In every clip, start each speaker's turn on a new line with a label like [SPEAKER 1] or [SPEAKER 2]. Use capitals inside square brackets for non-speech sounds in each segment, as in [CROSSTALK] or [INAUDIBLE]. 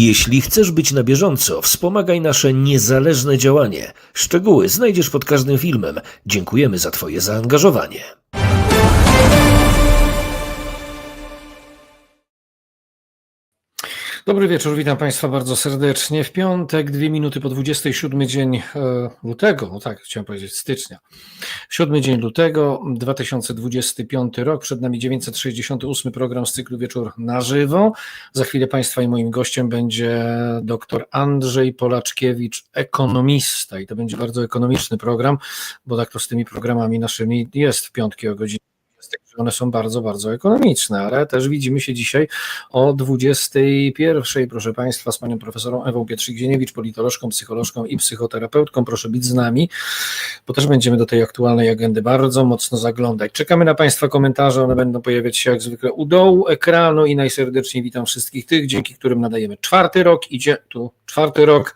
[SPEAKER 1] Jeśli chcesz być na bieżąco, wspomagaj nasze niezależne działanie. Szczegóły znajdziesz pod każdym filmem. Dziękujemy za Twoje zaangażowanie.
[SPEAKER 2] Dobry wieczór, witam Państwa bardzo serdecznie. W piątek, dwie minuty po 27 dzień e, lutego, no tak, chciałem powiedzieć stycznia. Siódmy dzień lutego 2025 rok, przed nami 968 program z cyklu Wieczór na żywo. Za chwilę Państwa i moim gościem będzie dr Andrzej Polaczkiewicz, ekonomista i to będzie bardzo ekonomiczny program, bo tak to z tymi programami naszymi jest w piątki o godzinie one są bardzo, bardzo ekonomiczne, ale też widzimy się dzisiaj o 21, proszę Państwa, z panią profesorą Ewą Pietrzyk-Zieniewicz, politolożką, psycholożką i psychoterapeutką. Proszę być z nami, bo też będziemy do tej aktualnej agendy bardzo mocno zaglądać. Czekamy na Państwa komentarze, one będą pojawiać się jak zwykle u dołu ekranu i najserdeczniej witam wszystkich tych, dzięki którym nadajemy czwarty rok, idzie tu czwarty rok,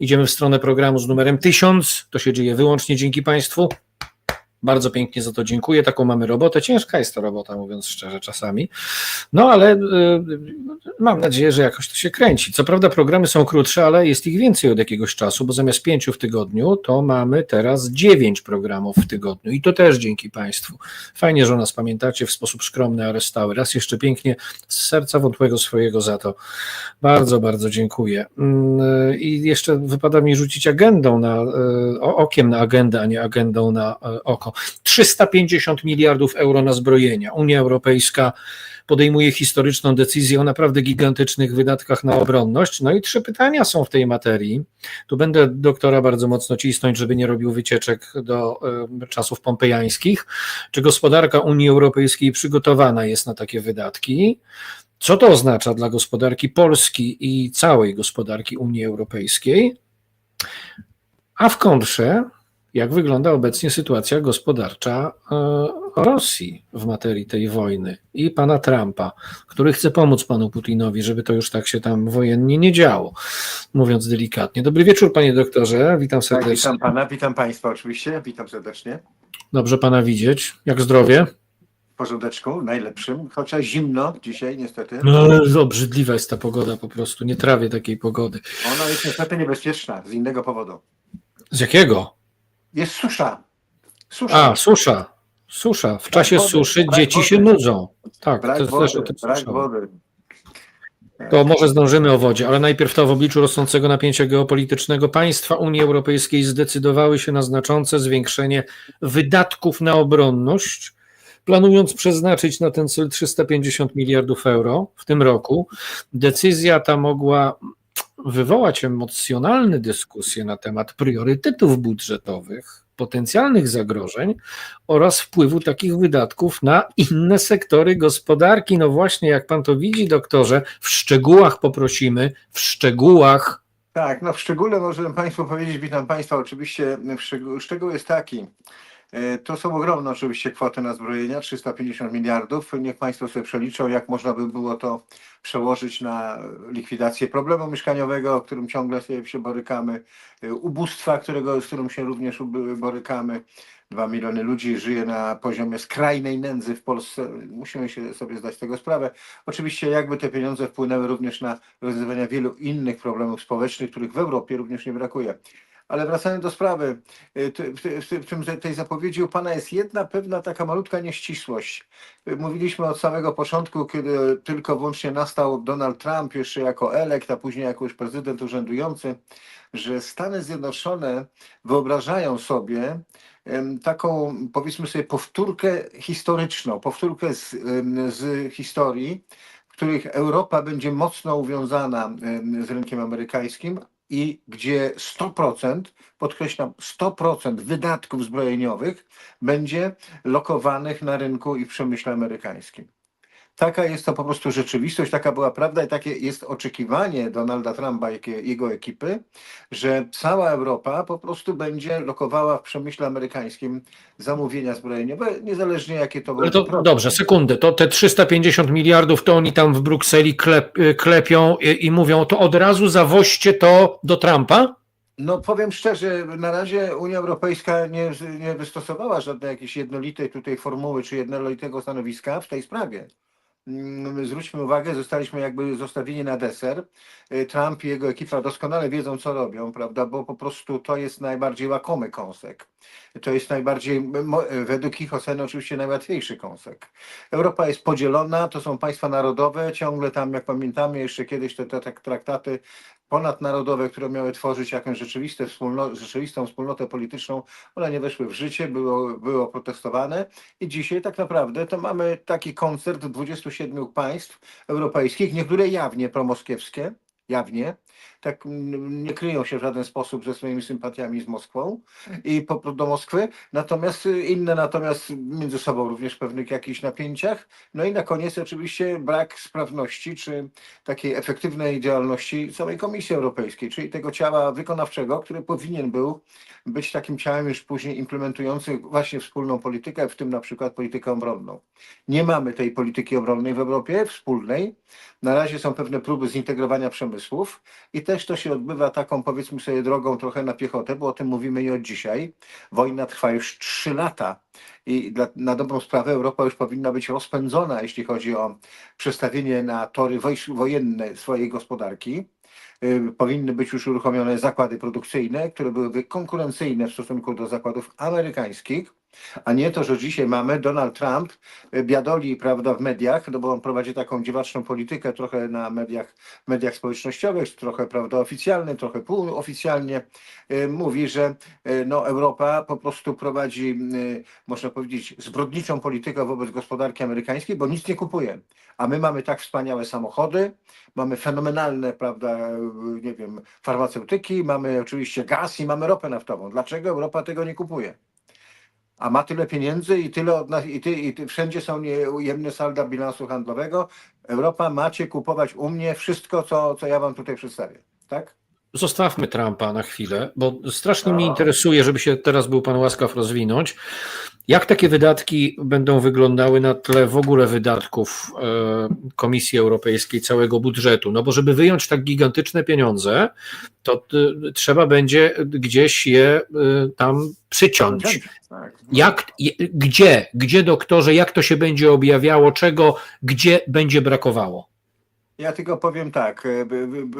[SPEAKER 2] idziemy w stronę programu z numerem 1000, to się dzieje wyłącznie dzięki Państwu. Bardzo pięknie za to dziękuję. Taką mamy robotę. Ciężka jest to robota, mówiąc szczerze, czasami. No ale y, mam nadzieję, że jakoś to się kręci. Co prawda, programy są krótsze, ale jest ich więcej od jakiegoś czasu, bo zamiast pięciu w tygodniu, to mamy teraz dziewięć programów w tygodniu. I to też dzięki Państwu. Fajnie, że o nas pamiętacie w sposób skromny, ale stały. Raz jeszcze pięknie z serca wątłego swojego za to. Bardzo, bardzo dziękuję. Mm, I jeszcze wypada mi rzucić agendą na, y, okiem na agendę, a nie agendą na y, oko. 350 miliardów euro na zbrojenia. Unia Europejska podejmuje historyczną decyzję o naprawdę gigantycznych wydatkach na obronność. No i trzy pytania są w tej materii. Tu będę doktora bardzo mocno cisnąć, żeby nie robił wycieczek do y, czasów pompejańskich. Czy gospodarka Unii Europejskiej przygotowana jest na takie wydatki? Co to oznacza dla gospodarki Polski i całej gospodarki Unii Europejskiej? A w kontrze jak wygląda obecnie sytuacja gospodarcza Rosji w materii tej wojny i pana Trumpa, który chce pomóc panu Putinowi, żeby to już tak się tam wojennie nie działo, mówiąc delikatnie. Dobry wieczór, panie doktorze, witam
[SPEAKER 3] Tak,
[SPEAKER 2] serdecznie.
[SPEAKER 3] witam pana, witam państwa oczywiście, witam serdecznie.
[SPEAKER 2] Dobrze pana widzieć. Jak zdrowie?
[SPEAKER 3] Porządeczku, najlepszym, chociaż zimno dzisiaj niestety.
[SPEAKER 2] No obrzydliwa jest ta pogoda po prostu, nie trawię takiej pogody.
[SPEAKER 3] Ona jest niestety niebezpieczna z innego powodu.
[SPEAKER 2] Z jakiego?
[SPEAKER 3] Jest susza. Susza.
[SPEAKER 2] A, susza. Susza. W czasie
[SPEAKER 3] wody,
[SPEAKER 2] suszy
[SPEAKER 3] brak
[SPEAKER 2] dzieci się
[SPEAKER 3] wody.
[SPEAKER 2] nudzą. Tak,
[SPEAKER 3] brak
[SPEAKER 2] to
[SPEAKER 3] wody,
[SPEAKER 2] też o tym
[SPEAKER 3] brak
[SPEAKER 2] słyszałem.
[SPEAKER 3] wody.
[SPEAKER 2] To może zdążymy o wodzie, ale najpierw to w obliczu rosnącego napięcia geopolitycznego państwa Unii Europejskiej zdecydowały się na znaczące zwiększenie wydatków na obronność, planując przeznaczyć na ten cel 350 miliardów euro w tym roku. Decyzja ta mogła wywołać emocjonalne dyskusje na temat priorytetów budżetowych, potencjalnych zagrożeń oraz wpływu takich wydatków na inne sektory gospodarki. No właśnie, jak pan to widzi, doktorze, w szczegółach poprosimy, w szczegółach.
[SPEAKER 3] Tak, no w szczególe możemy państwu powiedzieć, witam państwa, oczywiście szczegół, szczegół jest taki. E, To są ogromne oczywiście kwoty na zbrojenia, 350 miliardów. Niech Państwo sobie przeliczą, jak można by było to przełożyć na likwidację problemu mieszkaniowego, o którym ciągle się borykamy, e, ubóstwa, którego, z którym się również borykamy. Dwa miliony ludzi żyje na poziomie skrajnej nędzy w Polsce. Musimy się sobie zdać tego sprawę. Oczywiście jakby te pieniądze wpłynęły również na rozwiązywanie wielu innych problemów społecznych, których w Europie również nie brakuje. Ale wracając do sprawy, y, w, ty- w, ty- w tym, tej zapowiedzi u Pana jest jedna pewna taka malutka nieścisłość. Y, Mówiliśmy od samego początku, kiedy tylko wyłącznie nastał Donald Trump jeszcze jako elekt, a później jako już prezydent urzędujący, że Stany Zjednoczone wyobrażają sobie taką, powiedzmy sobie, powtórkę historyczną, powtórkę z, z historii, w których Europa będzie mocno uwiązana z rynkiem amerykańskim, i gdzie 100%, podkreślam, 100% wydatków zbrojeniowych będzie lokowanych na rynku i w przemyśle amerykańskim. Taka jest to po prostu rzeczywistość, taka była prawda i takie jest oczekiwanie Donalda Trumpa i jego ekipy, że cała Europa po prostu będzie lokowała w przemyśle amerykańskim zamówienia zbrojeniowe, niezależnie jakie to
[SPEAKER 2] Ale to dobrze, sekundę. To te 350 miliardów to oni tam w Brukseli klep, klepią i, i mówią, to od razu zawoźcie to do Trumpa?
[SPEAKER 3] No powiem szczerze, na razie Unia Europejska nie, nie wystosowała żadnej jakiejś jednolitej tutaj formuły czy jednolitego stanowiska w tej sprawie. Mm, zwróćmy uwagę, zostaliśmy jakby zostawieni na deser. Y, Trump i jego ekipa doskonale wiedzą, co robią, prawda, bo po prostu to jest najbardziej łakomy kąsek. To jest najbardziej, według ich oceny oczywiście najłatwiejszy kąsek. Europa jest podzielona, to są państwa narodowe, ciągle tam, jak pamiętamy, jeszcze kiedyś te, te traktaty ponadnarodowe, które miały tworzyć jakąś rzeczywiste wspólno, rzeczywistą wspólnotę polityczną, one nie weszły w życie, było, było protestowane i dzisiaj tak naprawdę to mamy taki koncert 27 państw europejskich, niektóre jawnie promoskiewskie, jawnie, tak nie kryją się w żaden sposób ze swoimi sympatiami z Moskwą i po, do Moskwy, natomiast y, inne natomiast między sobą również w pewnych jakichś napięciach. No i na koniec oczywiście brak sprawności czy takiej efektywnej działalności całej Komisji Europejskiej, czyli tego ciała wykonawczego, który powinien był być takim ciałem już później implementującym właśnie wspólną politykę, w tym na przykład politykę obronną. Nie mamy tej polityki obronnej w Europie wspólnej. Na razie są pewne próby zintegrowania przemysłów i też to się odbywa taką powiedzmy sobie drogą trochę na piechotę, bo o tym mówimy nie od dzisiaj. Wojna trwa już trzy lata i dla, na dobrą sprawę Europa już powinna być rozpędzona, jeśli chodzi o przestawienie na tory wojenne swojej gospodarki. Powinny być już uruchomione zakłady produkcyjne, które byłyby konkurencyjne w stosunku do zakładów amerykańskich, a nie to, że dzisiaj mamy Donald Trump y, biadoli prawda, w mediach, no bo on prowadzi taką dziwaczną politykę trochę na mediach, mediach społecznościowych, trochę prawda, oficjalnie, trochę półoficjalnie. Y, Mówi, że y, no, Europa po prostu prowadzi, można powiedzieć, zbrodniczą politykę wobec gospodarki amerykańskiej, bo nic nie kupuje. A my mamy tak wspaniałe samochody, mamy fenomenalne, prawda, nie wiem, farmaceutyki, mamy oczywiście gaz i mamy ropę naftową. Dlaczego Europa tego nie kupuje? A ma tyle pieniędzy i tyle od nas, i, ty, i ty, wszędzie są nieujemne salda bilansu handlowego. Europa macie kupować u mnie wszystko, co, co ja wam tutaj przedstawię. Tak?
[SPEAKER 2] Zostawmy Trumpa na chwilę, bo strasznie mnie interesuje, żeby się teraz był Pan łaskaw rozwinąć. Jak takie wydatki będą wyglądały na tle w ogóle wydatków e, Komisji Europejskiej, całego budżetu? No bo żeby wyjąć tak gigantyczne pieniądze, to y, trzeba będzie gdzieś je y, tam przyciąć.
[SPEAKER 3] Tak.
[SPEAKER 2] Jak, gdzie, gdzie doktorze, jak to się będzie objawiało, czego, gdzie będzie brakowało?
[SPEAKER 3] Ja tylko powiem tak. e,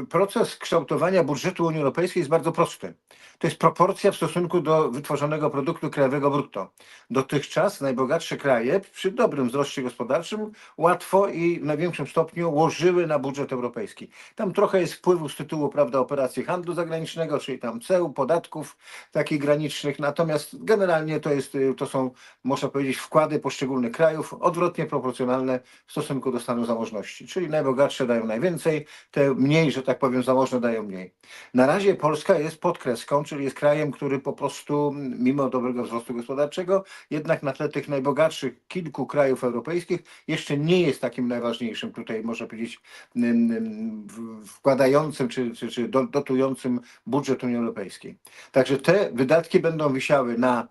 [SPEAKER 3] Proces kształtowania budżetu Unii Europejskiej jest bardzo prosty. To jest proporcja w stosunku do wytworzonego produktu krajowego brutto. Dotychczas najbogatsze kraje przy dobrym wzroście gospodarczym łatwo i w największym stopniu łożyły na budżet europejski. Tam trochę jest wpływu z tytułu prawda, operacji handlu zagranicznego, czyli tam ceł, podatków takich granicznych, natomiast generalnie to, jest, y, to są, można powiedzieć, wkłady poszczególnych krajów odwrotnie proporcjonalne w stosunku do stanu zamożności. Czyli najbogatsze dają najwięcej, te mniej, że tak powiem, zamożne dają mniej. Na razie Polska jest pod kreską, czyli jest krajem, który po prostu, mimo dobrego wzrostu gospodarczego, jednak na tle tych najbogatszych kilku krajów europejskich jeszcze nie jest takim najważniejszym tutaj, można powiedzieć, ym, w- wkładającym czy, czy, czy do- dotującym budżet Unii Europejskiej. Także te wydatki będą wisiały na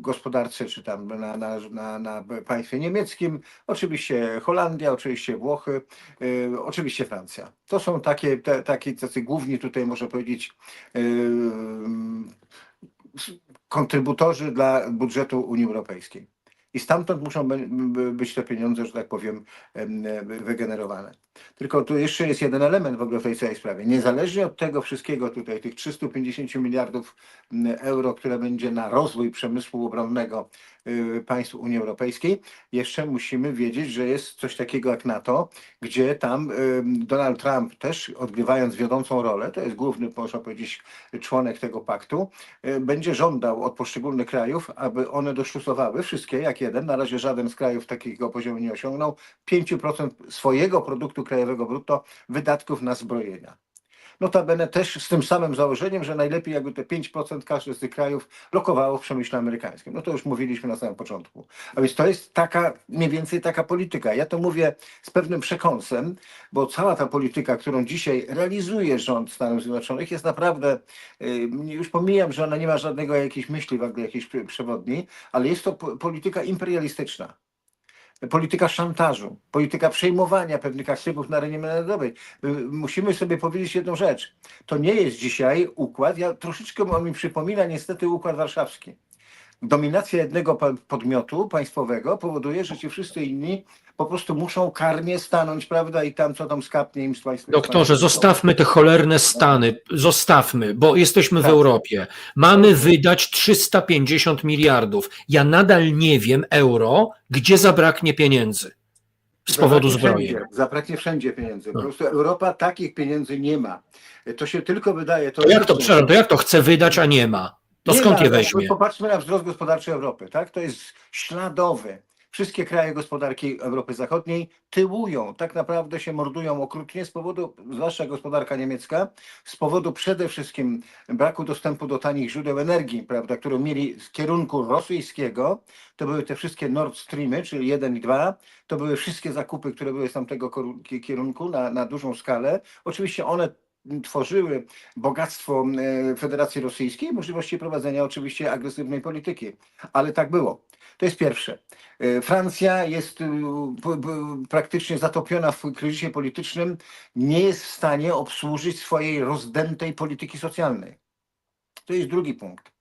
[SPEAKER 3] gospodarce, czy tam na, na, na, na państwie niemieckim, oczywiście Holandia, oczywiście Włochy, oczywiście Francja. To są takie, te, takie tacy główni tutaj, można powiedzieć, kontrybutorzy dla budżetu Unii Europejskiej. I stamtąd muszą być te pieniądze, że tak powiem, em, wy- wygenerowane. Tylko tu jeszcze jest jeden element w ogóle w tej całej sprawie. Niezależnie od tego wszystkiego tutaj, tych 350 miliardów m, euro, które będzie na rozwój przemysłu obronnego y, państw Unii Europejskiej, jeszcze musimy wiedzieć, że jest coś takiego jak NATO, gdzie tam ym, Donald Trump też odgrywając wiodącą rolę, to jest główny, można powiedzieć, członek tego paktu, y, będzie żądał od poszczególnych krajów, aby one doszlusowały, wszystkie jak jeden, na razie żaden z krajów takiego poziomu nie osiągnął, 5% swojego produktu krajowego brutto wydatków na zbrojenia. Notabene też z tym samym założeniem, że najlepiej jakby te 5% każdy z tych krajów lokowało w przemyśle amerykańskim. No to już mówiliśmy na samym początku. A więc to jest taka, mniej więcej taka polityka. Ja to mówię z pewnym przekąsem, bo cała ta polityka, którą dzisiaj realizuje rząd Stanów Zjednoczonych jest naprawdę, y, już pomijam, że ona nie ma żadnego jakiejś myśli, w ogóle jakiejś przewodni, ale jest to po- polityka imperialistyczna. Polityka szantażu, polityka przejmowania pewnych aktywów na arenie międzynarodowej. Y, Musimy sobie powiedzieć jedną rzecz. To nie jest dzisiaj układ, ja troszeczkę on mi przypomina niestety układ warszawski. Dominacja jednego podmiotu państwowego powoduje, że ci wszyscy inni po prostu muszą karnie stanąć, prawda, i tam co tam skapnie im państwa.
[SPEAKER 2] Doktorze, zostawmy te cholerne Stany, zostawmy, bo jesteśmy w
[SPEAKER 3] Tak.
[SPEAKER 2] Europie. Mamy wydać 350 miliardów. Ja nadal nie wiem, euro, gdzie zabraknie pieniędzy z powodu
[SPEAKER 3] Zabraknie. Wszędzie, zabraknie wszędzie pieniędzy. Po
[SPEAKER 2] No.
[SPEAKER 3] prostu Europa takich pieniędzy nie ma. To się tylko wydaje.
[SPEAKER 2] To jak to, przepraszam, to jak to chce wydać, a nie ma? To
[SPEAKER 3] Nie
[SPEAKER 2] skąd
[SPEAKER 3] ma,
[SPEAKER 2] je weźmie?
[SPEAKER 3] Popatrzmy na wzrost gospodarczy Europy, tak? To jest śladowy. Wszystkie kraje gospodarki Europy Zachodniej tyłują, tak naprawdę się mordują okrutnie z powodu, zwłaszcza gospodarka niemiecka, z powodu przede wszystkim braku dostępu do tanich źródeł energii, prawda, którą mieli z kierunku rosyjskiego. To były te wszystkie Nord Streamy, czyli 1 i 2. To były wszystkie zakupy, które były z tamtego kierunku na, na dużą skalę. Oczywiście one tworzyły bogactwo e, Federacji Rosyjskiej możliwości prowadzenia oczywiście agresywnej polityki. Ale tak było. To jest pierwsze. E, Francja jest p- praktycznie zatopiona w kryzysie politycznym, nie jest w stanie obsłużyć swojej rozdętej polityki socjalnej. To jest drugi punkt.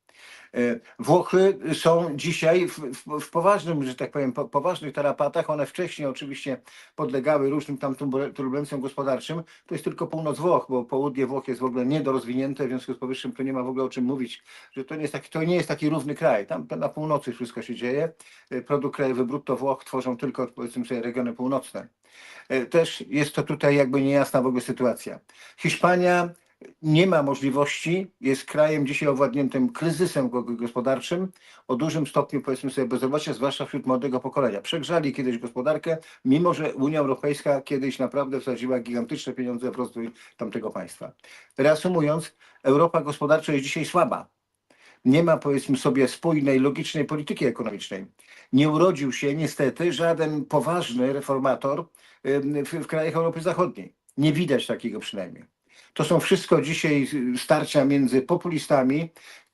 [SPEAKER 3] E, Włochy są dzisiaj w, w, w poważnym, że tak powiem, po, poważnych tarapatach. One wcześniej oczywiście podlegały różnym tam turbul- turbulencjom gospodarczym. To jest tylko północ Włoch, bo południe Włoch jest w ogóle niedorozwinięte, w związku z powyższym tu nie ma w ogóle o czym mówić, że to nie jest taki, to nie jest taki równy kraj. Tam na północy wszystko się dzieje. E, Produkt krajowy brutto Włoch tworzą tylko powiedzmy sobie regiony północne. E, Też jest to tutaj jakby niejasna w ogóle sytuacja. Hiszpania nie ma możliwości, jest krajem dzisiaj owładniętym kryzysem go- gospodarczym o dużym stopniu, powiedzmy sobie, bezrobocia, zwłaszcza wśród młodego pokolenia. Przegrzali kiedyś gospodarkę, mimo że Unia Europejska kiedyś naprawdę wsadziła gigantyczne pieniądze w rozwój tamtego państwa. Reasumując, Europa gospodarcza jest dzisiaj słaba. Nie ma, powiedzmy sobie, spójnej, logicznej polityki ekonomicznej. Nie urodził się niestety żaden poważny reformator w, w krajach Europy Zachodniej. Nie widać takiego przynajmniej. To są wszystko dzisiaj starcia między populistami,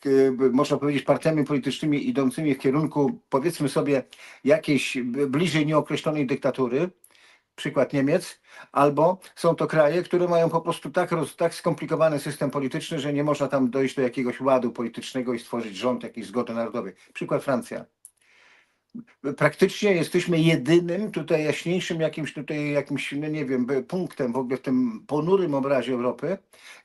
[SPEAKER 3] y, można powiedzieć partiami politycznymi idącymi w kierunku, powiedzmy sobie, jakiejś bliżej nieokreślonej dyktatury, przykład Niemiec, albo są to kraje, które mają po prostu tak, roz, tak skomplikowany system polityczny, że nie można tam dojść do jakiegoś ładu politycznego i stworzyć rząd jakiejś zgody narodowej. Przykład Francja praktycznie jesteśmy jedynym tutaj jaśniejszym jakimś tutaj jakimś, no nie wiem, punktem w ogóle w tym ponurym obrazie Europy.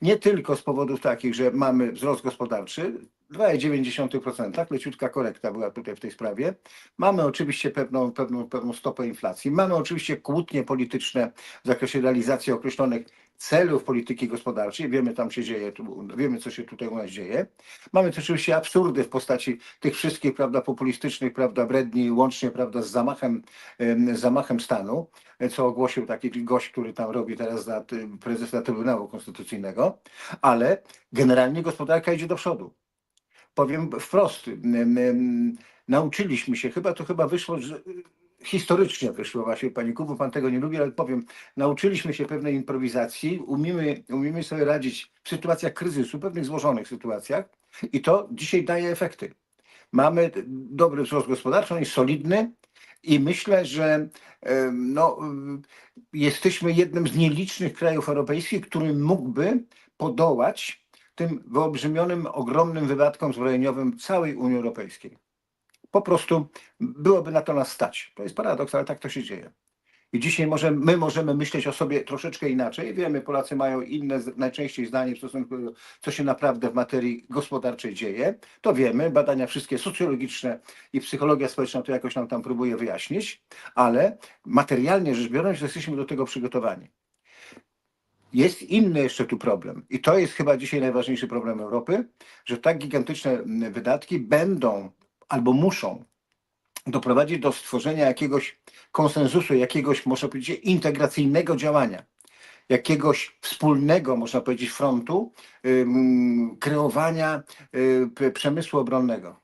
[SPEAKER 3] Nie tylko z powodów takich, że mamy wzrost gospodarczy, 2,9%, leciutka korekta była tutaj w tej sprawie. Mamy oczywiście pewną, pewną, pewną stopę inflacji. Mamy oczywiście kłótnie polityczne w zakresie realizacji określonych celów polityki gospodarczej. Wiemy, tam się dzieje, tu, wiemy, co się tutaj u nas dzieje. Mamy też oczywiście absurdy w postaci tych wszystkich, prawda, populistycznych, prawda, bredni, łącznie, prawda, z zamachem, zamachem stanu, co ogłosił taki gość, który tam robi teraz ty- prezesa Trybunału Konstytucyjnego, ale generalnie gospodarka idzie do przodu. Powiem wprost, nauczyliśmy się, chyba to chyba wyszło, że historycznie wyszło właśnie, Pani Kubu, Pan tego nie lubi, ale powiem, nauczyliśmy się pewnej improwizacji, umiemy, umiemy sobie radzić w sytuacjach kryzysu, pewnych złożonych sytuacjach i to dzisiaj daje efekty. Mamy dobry wzrost gospodarczy, on jest solidny i myślę, że no, jesteśmy jednym z nielicznych krajów europejskich, który mógłby podołać tym wyolbrzymionym, ogromnym wydatkom zbrojeniowym całej Unii Europejskiej. Po prostu byłoby na to nas stać. To jest paradoks, ale tak to się dzieje. I dzisiaj może, my możemy myśleć o sobie troszeczkę inaczej. Wiemy, Polacy mają inne najczęściej zdanie w stosunku do co się naprawdę w materii gospodarczej dzieje. To wiemy, badania wszystkie socjologiczne i psychologia społeczna to jakoś nam tam próbuje wyjaśnić, ale materialnie rzecz biorąc jesteśmy do tego przygotowani. Jest inny jeszcze tu problem i to jest chyba dzisiaj najważniejszy problem Europy, że tak gigantyczne mm, wydatki będą albo muszą doprowadzić do stworzenia jakiegoś konsensusu, jakiegoś, można powiedzieć, integracyjnego działania, jakiegoś wspólnego, można powiedzieć, frontu kreowania y, przemysłu obronnego.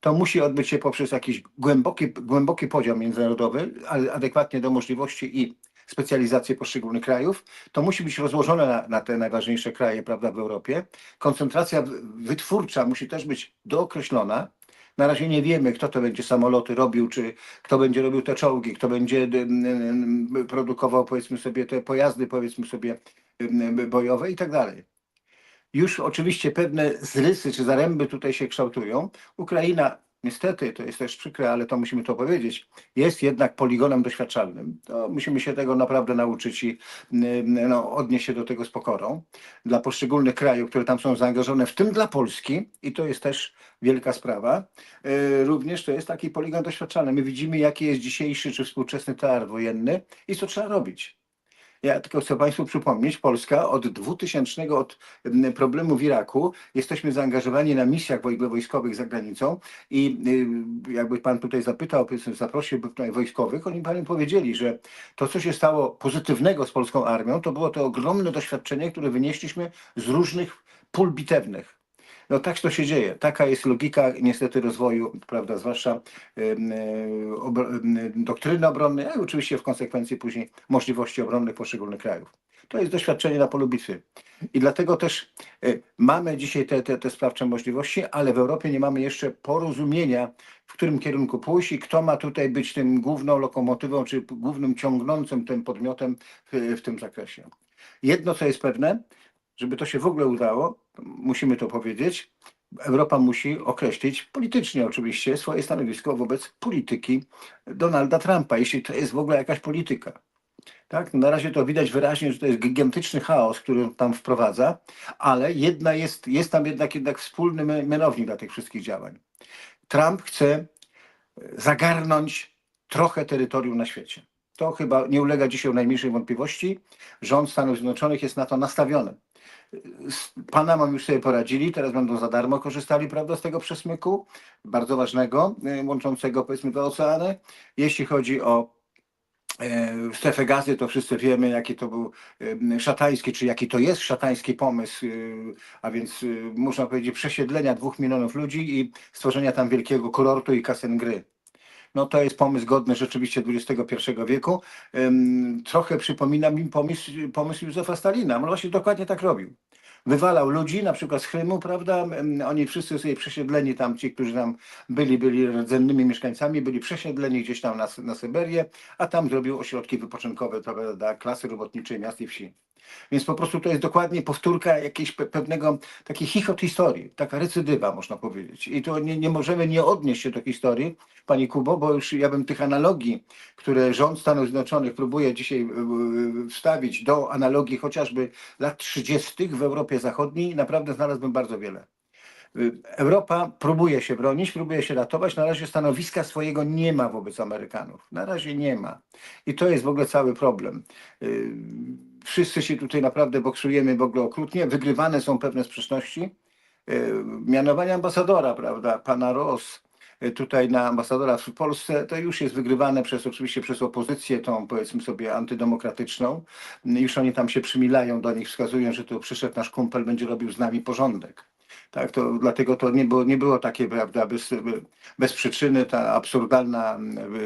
[SPEAKER 3] To musi odbyć się poprzez jakiś głęboki, głęboki podział międzynarodowy, adekwatnie do możliwości i specjalizację poszczególnych krajów. To musi być rozłożone na, na te najważniejsze kraje prawda, w Europie. Koncentracja wytwórcza musi też być dookreślona. Na razie nie wiemy, kto to będzie samoloty robił, czy kto będzie robił te czołgi, kto będzie produkował, powiedzmy sobie, te pojazdy, powiedzmy sobie, bojowe i tak dalej. Już oczywiście pewne zrysy czy zaręby tutaj się kształtują. Ukraina niestety, to jest też przykre, ale to musimy to powiedzieć, jest jednak poligonem doświadczalnym. To musimy się tego naprawdę nauczyć i y, no, odnieść się do tego z pokorą. Dla poszczególnych krajów, które tam są zaangażowane, w tym dla Polski, i to jest też wielka sprawa, y, również to jest taki poligon doświadczalny. My widzimy, jaki jest dzisiejszy czy współczesny teatr wojenny i co trzeba robić. Ja tylko chcę Państwu przypomnieć, Polska od 2000, od problemu w Iraku, jesteśmy zaangażowani na misjach woj- wojskowych za granicą i y, jakby Pan tutaj zapytał, powiedzmy, zaprosiłby tutaj wojskowych, oni Panu powiedzieli, że to, co się stało pozytywnego z polską armią, to było to ogromne doświadczenie, które wynieśliśmy z różnych pól bitewnych. No tak to się dzieje. Taka jest logika niestety rozwoju, prawda, zwłaszcza e, doktryny obronnej, a oczywiście w konsekwencji później możliwości obronnych poszczególnych krajów. To jest doświadczenie na polu bitwy. I dlatego też e, mamy dzisiaj te, te, te sprawcze możliwości, ale w Europie nie mamy jeszcze porozumienia, w którym kierunku pójść i kto ma tutaj być tym główną lokomotywą, czy głównym ciągnącym tym podmiotem w, w tym zakresie. Jedno, co jest pewne, żeby to się w ogóle udało, musimy to powiedzieć, Europa musi określić politycznie oczywiście swoje stanowisko wobec polityki Donalda Trumpa, jeśli to jest w ogóle jakaś polityka. Tak? Na razie to widać wyraźnie, że to jest gigantyczny chaos, który tam wprowadza, ale jedna jest, jest tam jednak, jednak wspólny mianownik dla tych wszystkich działań. Trump chce zagarnąć trochę terytorium na świecie. To chyba nie ulega dzisiaj najmniejszej wątpliwości. Rząd Stanów Zjednoczonych jest na to nastawiony z Panamą już sobie poradzili, teraz będą za darmo korzystali prawda, z tego przesmyku, bardzo ważnego, y, łączącego powiedzmy dwa oceany. Jeśli chodzi o e, strefę gazy, to wszyscy wiemy, jaki to był szatański, czy jaki to jest szatański pomysł, y, a więc y, można powiedzieć przesiedlenia dwóch milionów ludzi i stworzenia tam wielkiego kurortu i kasen gry. No to jest pomysł godny rzeczywiście XXI wieku. Trochę przypomina mi pomysł, pomysł Józefa Stalina. On właśnie dokładnie tak robił. Wywalał ludzi, na przykład z Krymu, prawda? Oni wszyscy sobie przesiedleni tam, ci, którzy tam byli, byli rdzennymi mieszkańcami, byli przesiedleni gdzieś tam na, na Syberię, a tam zrobił ośrodki wypoczynkowe prawda, dla klasy robotniczej miast i wsi. Więc po prostu to jest dokładnie powtórka jakiejś pe- pewnego, takiej chichot historii, taka recydywa można powiedzieć. I to nie, nie możemy nie odnieść się do historii, Pani Kubo, bo już ja bym tych analogii, które rząd Stanów Zjednoczonych próbuje dzisiaj y, y, wstawić do analogii chociażby lat 30. w Europie Zachodniej, naprawdę znalazłbym bardzo wiele. Y, Europa próbuje się bronić, próbuje się ratować. Na razie stanowiska swojego nie ma wobec Amerykanów. Na razie nie ma. I to jest w ogóle cały problem. Wszyscy się tutaj naprawdę boksujemy w ogóle okrutnie. Wygrywane są pewne sprzeczności. Mianowanie ambasadora, prawda, pana Ross, tutaj na ambasadora w Polsce, to już jest wygrywane przez oczywiście przez opozycję, tą powiedzmy sobie antydemokratyczną. Już oni tam się przymilają do nich, wskazują, że tu przyszedł nasz kumpel, będzie robił z nami porządek. Tak, to dlatego to nie było, nie było takie, prawda, bez, bez przyczyny ta absurdalna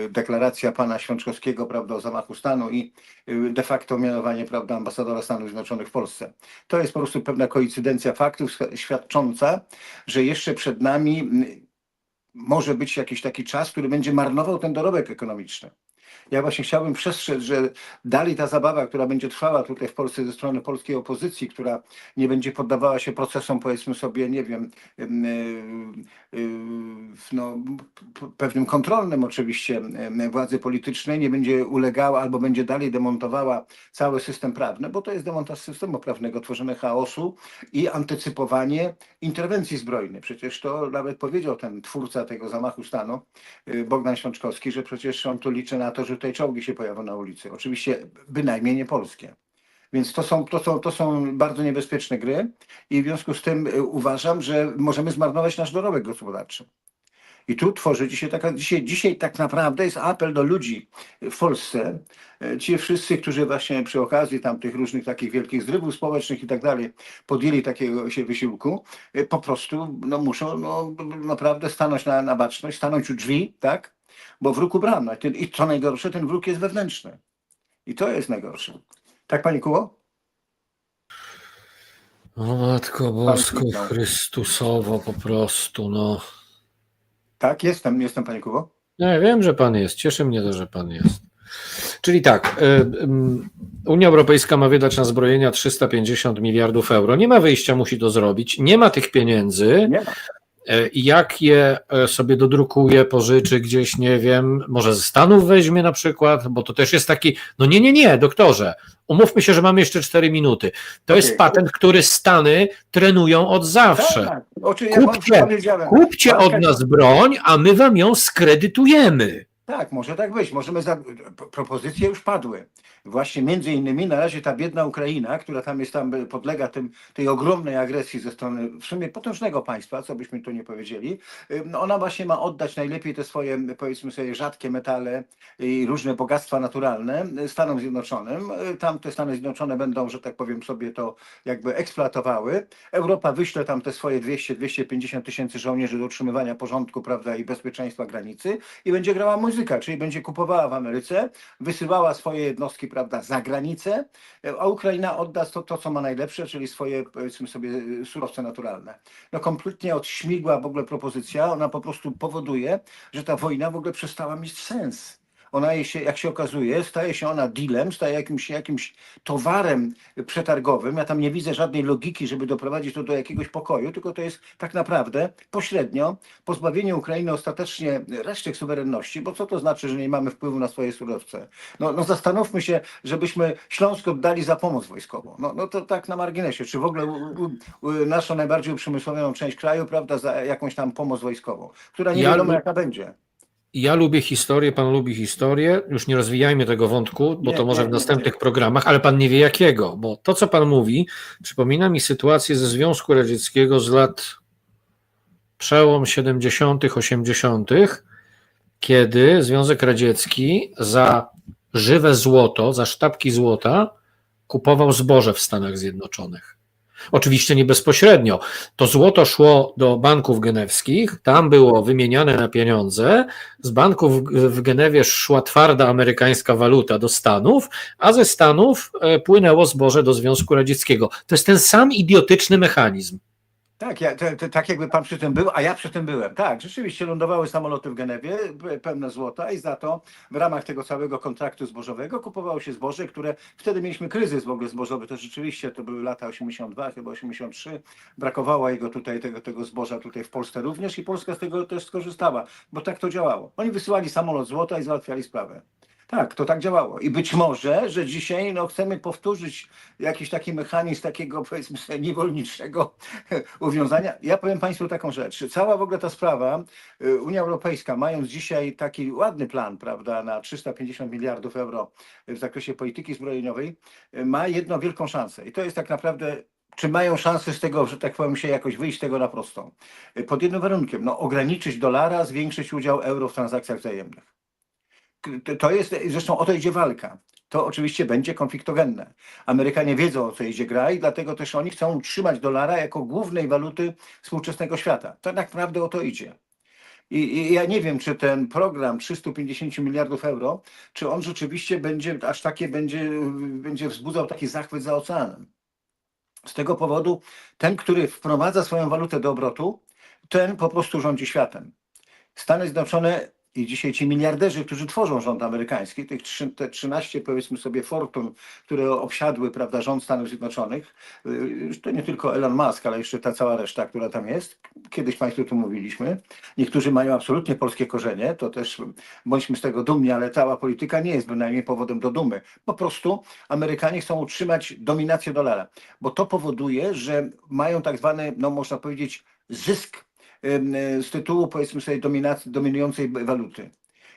[SPEAKER 3] y, deklaracja pana Świączkowskiego, prawda, o zamachu stanu i y, de facto mianowanie, prawda, ambasadora Stanów Zjednoczonych w Polsce. To jest po prostu pewna koincydencja faktów świadcząca, że jeszcze przed nami może być jakiś taki czas, który będzie marnował ten dorobek ekonomiczny. Ja właśnie chciałbym przestrzec, że dalej ta zabawa, która będzie trwała tutaj w Polsce ze strony polskiej opozycji, która nie będzie poddawała się procesom, powiedzmy sobie, nie wiem, em, y, y, no, pewnym kontrolnym oczywiście władzy politycznej, nie będzie ulegała albo będzie dalej demontowała cały system prawny, bo to jest demontaż systemu prawnego, tworzenie chaosu i antycypowanie interwencji zbrojnej. Przecież to nawet powiedział ten twórca tego zamachu stanu, y, Bogdan Świączkowski, że przecież on tu liczy na to, że tutaj czołgi się pojawią na ulicy. Oczywiście bynajmniej nie polskie. Więc to są, to, są, to są bardzo niebezpieczne gry i w związku z tym y, uważam, że możemy zmarnować nasz dorobek gospodarczy. I tu tworzy dzisiaj taka, dzisiaj, dzisiaj tak naprawdę jest apel do ludzi w Polsce, e, ci wszyscy, którzy właśnie przy okazji tam tych różnych takich wielkich zrywów społecznych i tak dalej podjęli takiego się wysiłku, e, po prostu no, muszą no, naprawdę stanąć na, na baczność, stanąć u drzwi, tak? Bo wróg ubrano. I, co najgorsze, ten wróg jest wewnętrzny. I to jest najgorsze. Tak, Pani Kuło?
[SPEAKER 2] O Matko Bosko
[SPEAKER 3] Pan-
[SPEAKER 2] Chrystusowo po prostu, no.
[SPEAKER 3] Tak, jestem, jestem Pani Kuło.
[SPEAKER 2] Ja wiem, że pan jest. Cieszy mnie to, że pan jest. Czyli tak, y, Unia Europejska ma wydać na zbrojenia 350 miliardów euro. Nie ma wyjścia, musi to zrobić. Nie ma tych pieniędzy.
[SPEAKER 3] Nie ma.
[SPEAKER 2] E, jak je e, sobie dodrukuje, pożyczy gdzieś, nie wiem, może ze Stanów weźmie na przykład, bo to też jest taki, no nie, nie, nie, doktorze, umówmy się, że mamy jeszcze 4 minuty. To jest patent, który Stany trenują od zawsze.
[SPEAKER 3] Tak, jak
[SPEAKER 2] Kupcie. Kupcie od nas broń, a my wam ją skredytujemy.
[SPEAKER 3] Tak, może tak być. Możemy za... Propozycje już padły. Właśnie między innymi na razie ta biedna Ukraina, która tam jest tam podlega tym, tej ogromnej agresji ze strony w sumie potężnego państwa, co byśmy tu nie powiedzieli, ym, ona właśnie ma oddać najlepiej te swoje, powiedzmy sobie, rzadkie metale i różne bogactwa naturalne Stanom Zjednoczonym. Y, Tam te Stany Zjednoczone będą, że tak powiem sobie, to jakby eksploatowały. Europa wyśle tam te swoje 200-250 tysięcy żołnierzy do utrzymywania porządku, prawda, i bezpieczeństwa granicy i będzie grała czyli będzie kupowała w Ameryce, wysyłała swoje jednostki, prawda, za granicę, a Ukraina odda to, to co ma najlepsze, czyli swoje, powiedzmy sobie, surowce naturalne. No kompletnie odśmigła w ogóle propozycja, ona po prostu powoduje, że ta wojna w ogóle przestała mieć sens. Ona jej się, jak się okazuje, staje się ona dealem, staje jakimś, jakimś towarem przetargowym. Ja tam nie widzę żadnej logiki, żeby doprowadzić to do jakiegoś pokoju, tylko to jest tak naprawdę pośrednio pozbawienie Ukrainy ostatecznie resztek suwerenności, bo co to znaczy, że nie mamy wpływu na swoje surowce? No, no zastanówmy się, żebyśmy Śląsk oddali za pomoc wojskową. No, no to tak na marginesie, czy w ogóle u, u, u, naszą najbardziej uprzemysłowioną część kraju, prawda, za jakąś tam pomoc wojskową, która nie
[SPEAKER 2] Ja
[SPEAKER 3] wiadomo jaka będzie.
[SPEAKER 2] Ja lubię historię, pan lubi historię. Już nie rozwijajmy tego wątku, bo
[SPEAKER 3] Nie,
[SPEAKER 2] to może
[SPEAKER 3] nie,
[SPEAKER 2] w następnych
[SPEAKER 3] nie.
[SPEAKER 2] programach, ale pan nie wie jakiego, bo to, co pan mówi, przypomina mi sytuację ze Związku Radzieckiego z lat przełom 70., 80., kiedy Związek Radziecki za żywe złoto, za sztabki złota kupował zboże w Stanach Zjednoczonych. Oczywiście nie bezpośrednio. To złoto szło do banków genewskich, tam było wymieniane na pieniądze, z banków w Genewie szła twarda amerykańska waluta do Stanów, a ze Stanów e, płynęło zboże do Związku Radzieckiego. To jest ten sam idiotyczny mechanizm.
[SPEAKER 3] Tak, ja, te, te, tak jakby pan przy tym był, a ja przy tym byłem. Tak, rzeczywiście lądowały samoloty w Genewie, pe- pełne złota i za to w ramach tego całego kontraktu zbożowego kupowało się zboże, które wtedy mieliśmy kryzys w ogóle zbożowy, to rzeczywiście to były lata 82, chyba 83. Brakowało jego tutaj, tego, tego zboża tutaj w Polsce również i Polska z tego też skorzystała, bo tak to działało. Oni wysyłali samolot złota i załatwiali sprawę. Tak, to tak działało. I być może, że dzisiaj no, chcemy powtórzyć jakiś taki mechanizm takiego powiedzmy sobie niewolniczego [LAUGHS] uwiązania. Ja powiem Państwu taką rzecz. Cała w ogóle ta sprawa, y, Unia Europejska, mając dzisiaj taki ładny plan, prawda, na 350 miliardów euro w zakresie polityki zbrojeniowej, y, ma jedną wielką szansę. I to jest tak naprawdę czy mają szansę z tego, że tak powiem, się jakoś wyjść z tego na prostą? Y, Pod jednym warunkiem, no ograniczyć dolara, zwiększyć udział euro w transakcjach wzajemnych. To jest, zresztą o to idzie walka. To oczywiście będzie konfliktogenne. Amerykanie wiedzą, o co idzie gra i dlatego też oni chcą utrzymać dolara jako głównej waluty współczesnego świata. To tak naprawdę o to idzie. I, I ja nie wiem, czy ten program 350 miliardów euro, czy on rzeczywiście będzie, aż takie będzie, będzie wzbudzał taki zachwyt za oceanem. Z tego powodu ten, który wprowadza swoją walutę do obrotu, ten po prostu rządzi światem. Stany Zjednoczone i dzisiaj ci miliarderzy, którzy tworzą rząd amerykański, tych te 13 powiedzmy sobie fortun, które obsiadły prawda, rząd Stanów Zjednoczonych, y, to nie tylko Elon Musk, ale jeszcze ta cała reszta, która tam jest. Kiedyś Państwu tu mówiliśmy. Niektórzy mają absolutnie polskie korzenie, to też bądźmy z tego dumni, ale cała polityka nie jest bynajmniej powodem do dumy. Po prostu Amerykanie chcą utrzymać dominację dolara, bo to powoduje, że mają tak zwany, no można powiedzieć, zysk z tytułu powiedzmy sobie dominacji, dominującej waluty.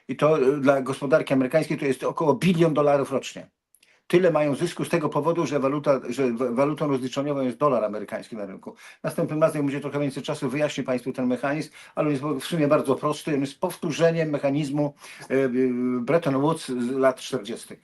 [SPEAKER 3] I to e, dla gospodarki amerykańskiej to jest około bilion dolarów rocznie. Tyle mają zysku z tego powodu, że, waluta, że wa- walutą rozliczeniową jest dolar amerykański na rynku. Następnym razem będzie trochę więcej czasu, wyjaśnię Państwu ten mechanizm, ale on jest w sumie bardzo prosty. On jest powtórzeniem mechanizmu e, Bretton Woods z lat 40.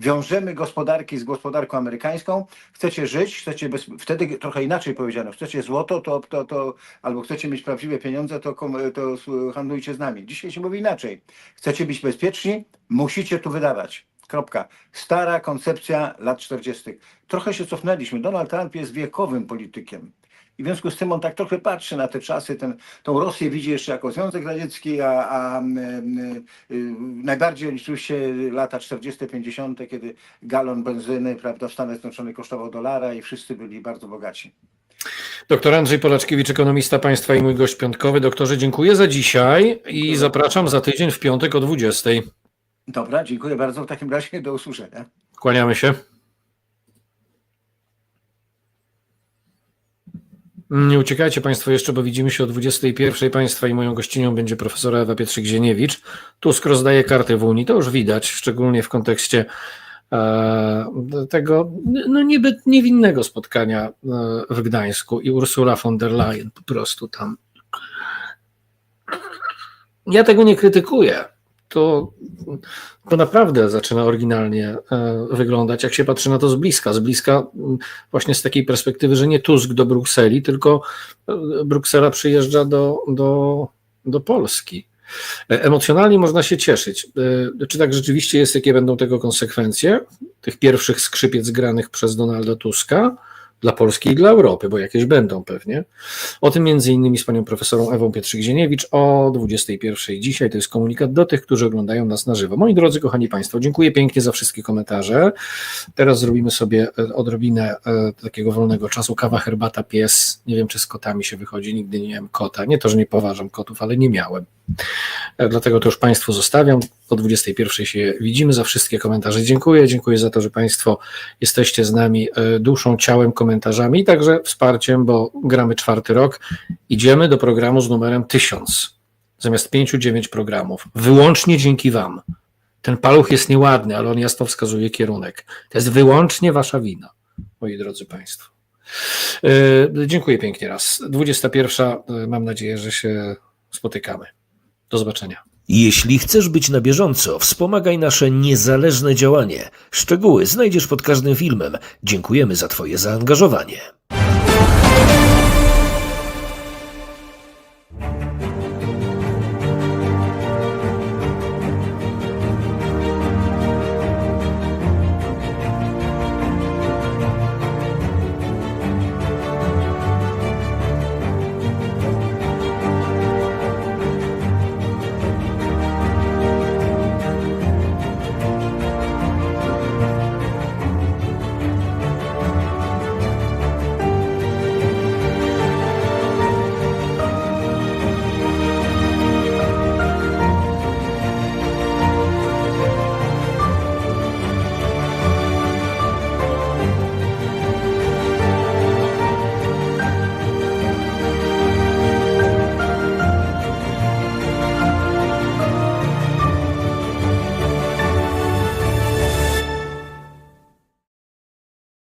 [SPEAKER 3] Wiążemy gospodarki z gospodarką amerykańską. Chcecie żyć, chcecie bez, wtedy trochę inaczej powiedziano, chcecie złoto, to, to, to albo chcecie mieć prawdziwe pieniądze, to, to handlujcie z nami. Dzisiaj się mówi inaczej. Chcecie być bezpieczni, musicie tu wydawać. Kropka. Stara koncepcja lat 40. Trochę się cofnęliśmy. Donald Trump jest wiekowym politykiem. I w związku z tym on tak trochę patrzy na te czasy, ten, tą Rosję widzi jeszcze jako Związek Radziecki, a, a m, y, najbardziej oczywiście lata 40., 50., kiedy galon benzyny prawda, w Stanach Zjednoczonych kosztował dolara i wszyscy byli bardzo bogaci.
[SPEAKER 2] Doktor Andrzej Polaczkiewicz, ekonomista państwa i mój gość piątkowy. Doktorze, dziękuję za dzisiaj i zapraszam za tydzień w piątek o 20.
[SPEAKER 3] Dobra, dziękuję bardzo. W takim razie do usłyszenia.
[SPEAKER 2] Kłaniamy się. Nie uciekajcie Państwo jeszcze, bo widzimy się o 21. Państwa i moją gościnią będzie profesora Ewa Pietrzyk-Zieniewicz. Tusk rozdaje karty w Unii, to już widać, szczególnie w kontekście e, tego no niby niewinnego spotkania e, w Gdańsku i Ursula von der Leyen po prostu tam. Ja tego nie krytykuję. To, to naprawdę zaczyna oryginalnie e, wyglądać, jak się patrzy na to z bliska. Z bliska właśnie z takiej perspektywy, że nie Tusk do Brukseli, tylko e, Bruksela przyjeżdża do, do, do Polski. E, Emocjonalnie można się cieszyć. Czy tak rzeczywiście jest, jakie będą tego konsekwencje? Tych pierwszych skrzypiec granych przez Donalda Tuska dla Polski i dla Europy, bo jakieś będą pewnie. O tym między innymi z panią profesorą Ewą Pietrzyk-Zieniewicz o 21 dzisiaj. To jest komunikat do tych, którzy oglądają nas na żywo. Moi drodzy, kochani państwo, dziękuję pięknie za wszystkie komentarze. Teraz zrobimy sobie e, odrobinę e, takiego wolnego czasu. Kawa, herbata, pies. Nie wiem, czy z kotami się wychodzi. Nigdy nie miałem kota. Nie to, że nie poważam kotów, ale nie miałem. Dlatego to już Państwu zostawiam. O 21 się widzimy za wszystkie komentarze. Dziękuję. Dziękuję za to, że Państwo jesteście z nami e, duszą, ciałem, komentarzami i także wsparciem, bo gramy czwarty rok. Idziemy do programu z numerem 1000 zamiast 5-9 programów. Wyłącznie dzięki Wam. Ten paluch jest nieładny, ale on jasno wskazuje kierunek. To jest wyłącznie Wasza wina, moi drodzy Państwo. E, Dziękuję pięknie raz. 21. e, Mam nadzieję, że się spotykamy. Do zobaczenia.
[SPEAKER 1] Jeśli chcesz być na bieżąco, wspomagaj nasze niezależne działanie. Szczegóły znajdziesz pod każdym filmem. Dziękujemy za Twoje zaangażowanie.